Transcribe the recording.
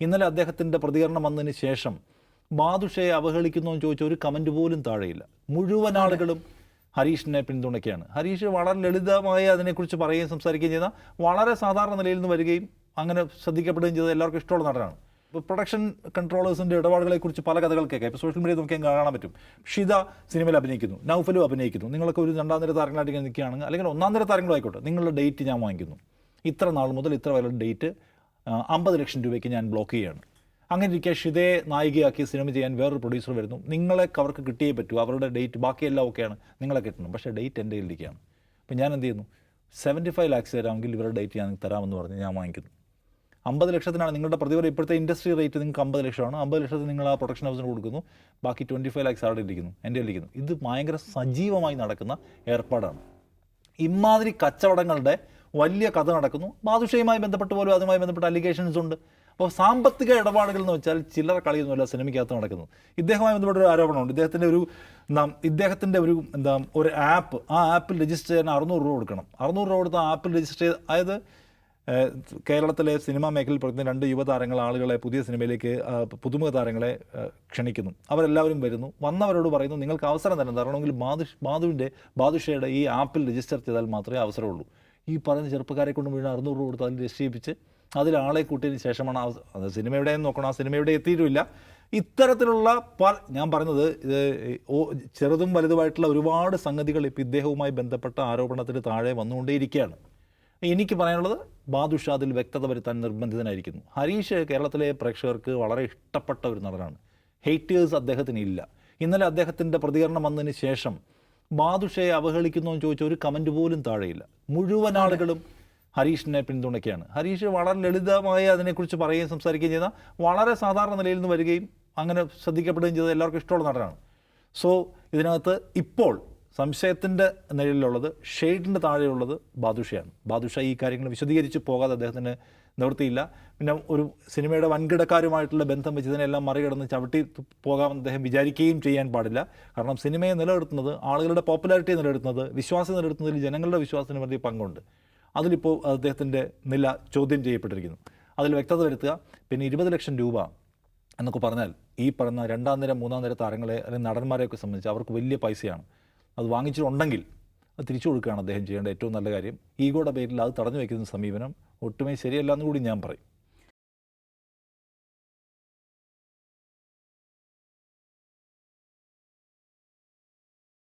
ഇന്നലെ അദ്ദേഹത്തിന്റെ പ്രതികരണം വന്നതിന് ശേഷം ബാദുഷയെ അവഹേളിക്കുന്നു എന്ന് ചോദിച്ച ഒരു കമന്റ് പോലും താഴെയില്ല. മുഴുവൻ ആളുകളും ഹരീഷിനെ പിന്തുണയ്ക്കുകയാണ്. ഹരീഷ് വളരെ ലളിതമായി അതിനെക്കുറിച്ച് പറയുകയും സംസാരിക്കുകയും ചെയ്ത വളരെ സാധാരണ നിലയിൽ നിന്ന് വരികയും അങ്ങനെ ശ്രദ്ധിക്കപ്പെടുകയും ചെയ്ത എല്ലാവർക്കും ഇഷ്ടമുള്ള നടനാണ്. ഇപ്പോൾ പ്രൊഡക്ഷൻ കൺട്രോളേഴ്സിന്റെ ഇടപാടുകളെക്കുറിച്ച് പല കഥകൾ കേൾക്കാം. ഇപ്പോൾ സോഷ്യൽ മീഡിയ നോക്കിയാൽ കാണാൻ പറ്റും. ഷിത സിനിമയിൽ അഭിനയിക്കുന്നു. നൗഫലും അഭിനയിക്കുന്നു. നിങ്ങളൊക്കെ ഒരു രണ്ടാം നിര താരങ്ങളായിട്ട് ഇങ്ങനെ നിൽക്കുകയാണെങ്കിൽ അല്ലെങ്കിൽ ഒന്നാം നിര താരങ്ങളായിക്കോട്ടെ നിങ്ങളുടെ ഡേറ്റ് ഞാൻ വാങ്ങിക്കുന്നു. ഇത്ര നാൾ മുതൽ ഇത്ര വരെ ഡേറ്റ് അമ്പത് ലക്ഷം രൂപയ്ക്ക് ഞാൻ ബ്ലോക്ക് ചെയ്യുകയാണ്. അങ്ങനെ ഇരിക്കെ ഷിതയെ നായികയാക്കി സിനിമ ചെയ്യാൻ വേറൊരു പ്രൊഡ്യൂസർ വരുന്നു. നിങ്ങളെ അവർക്ക് കിട്ടിയേ പറ്റൂ. അവരുടെ ഡേറ്റ് ബാക്കിയെല്ലാം ഓക്കെയാണ് നിങ്ങളെ കിട്ടണം. പക്ഷേ ഡേറ്റ് എന്റെ കയ്യിലിരിക്കുകയാണ്. അപ്പോൾ ഞാൻ എന്ത് ചെയ്യുന്നു? സെവന്റി ഫൈവ് ലാക്സ് തരാമെങ്കിൽ ഇവരുടെ ഡേറ്റ് ഞാൻ തരാമെന്ന് പറഞ്ഞ് ഞാൻ വാങ്ങിക്കുന്നു. അമ്പത് ലക്ഷത്തിനാണ് നിങ്ങളുടെ പ്രതിഫലം. ഇപ്പോഴത്തെ ഇൻഡസ്ട്രി റേറ്റ് നിങ്ങൾക്ക് അമ്പത് ലക്ഷമാണ്. അമ്പത് ലക്ഷത്തിന് നിങ്ങൾ ആ പ്രൊഡക്ഷൻ ഹൗസിന് കൊടുക്കുന്നു. ബാക്കി ട്വന്റി ഫൈവ് ലാക്സ് അവിടെ ഇരിക്കുന്നു. എന്റെ ഇരിക്കുന്നു. ഇത് ഭയങ്കര സജീവമായി നടക്കുന്ന ഏർപ്പാടാണ്. ഇമാതിരി കച്ചവടങ്ങളുടെ വലിയ കഥ നടക്കുന്നു. ബാദുഷയുമായി ബന്ധപ്പെട്ട് പോലും അതുമായി ബന്ധപ്പെട്ട അലിഗേഷൻസ് ഉണ്ട്. അപ്പോൾ സാമ്പത്തിക ഇടപാടുകൾ എന്ന് വെച്ചാൽ ചില്ലറ കളിയൊന്നുമല്ല സിനിമയ്ക്കകത്ത് നടക്കുന്നു ഇദ്ദേഹവുമായി ബന്ധപ്പെട്ട ഒരു ആരോപണമുണ്ട്. ഇദ്ദേഹത്തിന്റെ ഒരു എന്താ ഇദ്ദേഹത്തിന്റെ ഒരു എന്താ ഒരു ആപ്പ് ആ ആപ്പിൽ രജിസ്റ്റർ ചെയ്യാൻ അറുന്നൂറ് രൂപ കൊടുക്കണം. അറുന്നൂറ് രൂപ കൊടുത്ത് ആ ആപ്പിൽ രജിസ്റ്റർ ചെയ്ത് അതായത് കേരളത്തിലെ സിനിമാ മേഖലയിൽ പ്രവർത്തിക്കുന്ന രണ്ട് യുവതാരങ്ങൾ ആളുകളെ പുതിയ സിനിമയിലേക്ക് പുതുമുഖ താരങ്ങളെ ക്ഷണിക്കുന്നു. അവരെല്ലാവരും വരുന്നു. വന്നവരോട് പറയുന്നു നിങ്ങൾക്ക് അവസരം തരണം തരണമെങ്കിൽ ബാദുഷ് ബാദുവിന്റെ ബാദുഷയുടെ ഈ ആപ്പിൽ രജിസ്റ്റർ ചെയ്താൽ മാത്രമേ അവസരമുള്ളൂ. ഈ പറയുന്ന ചെറുപ്പക്കാരെ കൊണ്ട് മുഴുവൻ അറുന്നൂറ് രൂപ കൊടുത്ത് അതിൽ രക്ഷിപ്പിച്ച് അതിലാളെ കൂട്ടിയതിന് ശേഷമാണ് ആ അത് സിനിമ എവിടെയെന്ന് നോക്കണം. ആ സിനിമ എവിടെ എത്തിയിട്ടുമില്ല. ഇത്തരത്തിലുള്ള പ ഞാൻ പറഞ്ഞത് ഇത് ചെറുതും വലുതുമായിട്ടുള്ള ഒരുപാട് സംഗതികൾ ഇപ്പോൾ ഇദ്ദേഹവുമായി ബന്ധപ്പെട്ട ആരോപണത്തിന് താഴെ വന്നുകൊണ്ടേയിരിക്കുകയാണ്. എനിക്ക് പറയാനുള്ളത് ബാദുഷാദിൽ വ്യക്തത വരുത്താൻ നിർബന്ധിതനായിരിക്കുന്നു. ഹരീഷ് കേരളത്തിലെ പ്രേക്ഷകർക്ക് വളരെ ഇഷ്ടപ്പെട്ട ഒരു നടനാണ്. ഹെയ്റ്റേഴ്സ് അദ്ദേഹത്തിന് ഇല്ല. ഇന്നലെ അദ്ദേഹത്തിന്റെ പ്രതികരണം വന്നതിന് ശേഷം ബാദുഷയെ അവഹേളിക്കുന്നു എന്ന് ചോദിച്ച ഒരു കമന്റ് പോലും താഴെയില്ല. മുഴുവൻ ആളുകളും ഹരീഷിനെ പിന്തുണയ്ക്കുകയാണ്. ഹരീഷ് വളരെ ലളിതമായി അതിനെക്കുറിച്ച് പറയുകയും സംസാരിക്കുകയും ചെയ്ത വളരെ സാധാരണ നിലയിൽ നിന്ന് വരികയും അങ്ങനെ ശ്രദ്ധിക്കപ്പെടുകയും ചെയ്ത എല്ലാവർക്കും ഇഷ്ടമുള്ള നടനാണ്. സോ ഇതിനകത്ത് ഇപ്പോൾ സംശയത്തിന്റെ നിഴലിലുള്ളത് ഷെയ്ഡിന്റെ താഴെയുള്ളത് ബാദുഷയാണ്. ബാദുഷ ഈ കാര്യങ്ങൾ വിശദീകരിച്ച് പോകാതെ അദ്ദേഹത്തിന് നിവൃത്തിയില്ല. പിന്നെ ഒരു സിനിമയുടെ വൻകിടക്കാരുമായിട്ടുള്ള ബന്ധം വെച്ച് ഇതിനെല്ലാം മറികടന്ന് ചവിട്ടി പോകാമെന്ന് അദ്ദേഹം വിചാരിക്കുകയും ചെയ്യാൻ പാടില്ല. കാരണം സിനിമയെ നിലനിർത്തുന്നത് ആളുകളുടെ പോപ്പുലാരിറ്റി നിലനിർത്തുന്നത് വിശ്വാസം നിലനിർത്തുന്നതിൽ ജനങ്ങളുടെ വിശ്വാസത്തിന് വലിയ പങ്കുണ്ട്. അതിലിപ്പോൾ അദ്ദേഹത്തിന്റെ നില ചോദ്യം ചെയ്യപ്പെട്ടിരിക്കുന്നു. അതിൽ വ്യക്തത വരുത്തുക പിന്നെ ഇരുപത് ലക്ഷം രൂപ എന്നൊക്കെ പറഞ്ഞാൽ ഈ പറഞ്ഞ രണ്ടാം നിര മൂന്നാം നിര താരങ്ങളെ അല്ലെങ്കിൽ നടന്മാരെയൊക്കെ സംബന്ധിച്ച് അവർക്ക് വലിയ പൈസയാണ്. അത് വാങ്ങിച്ചിട്ടുണ്ടെങ്കിൽ അത് തിരിച്ചു കൊടുക്കുകയാണ് അദ്ദേഹം ചെയ്യേണ്ട ഏറ്റവും നല്ല കാര്യം. ഈഗോയുടെ പേരിൽ അത് തടഞ്ഞു വയ്ക്കുന്ന സമീപനം ഒട്ടുമേ ശരിയല്ല എന്ന് കൂടി ഞാൻ പറയും.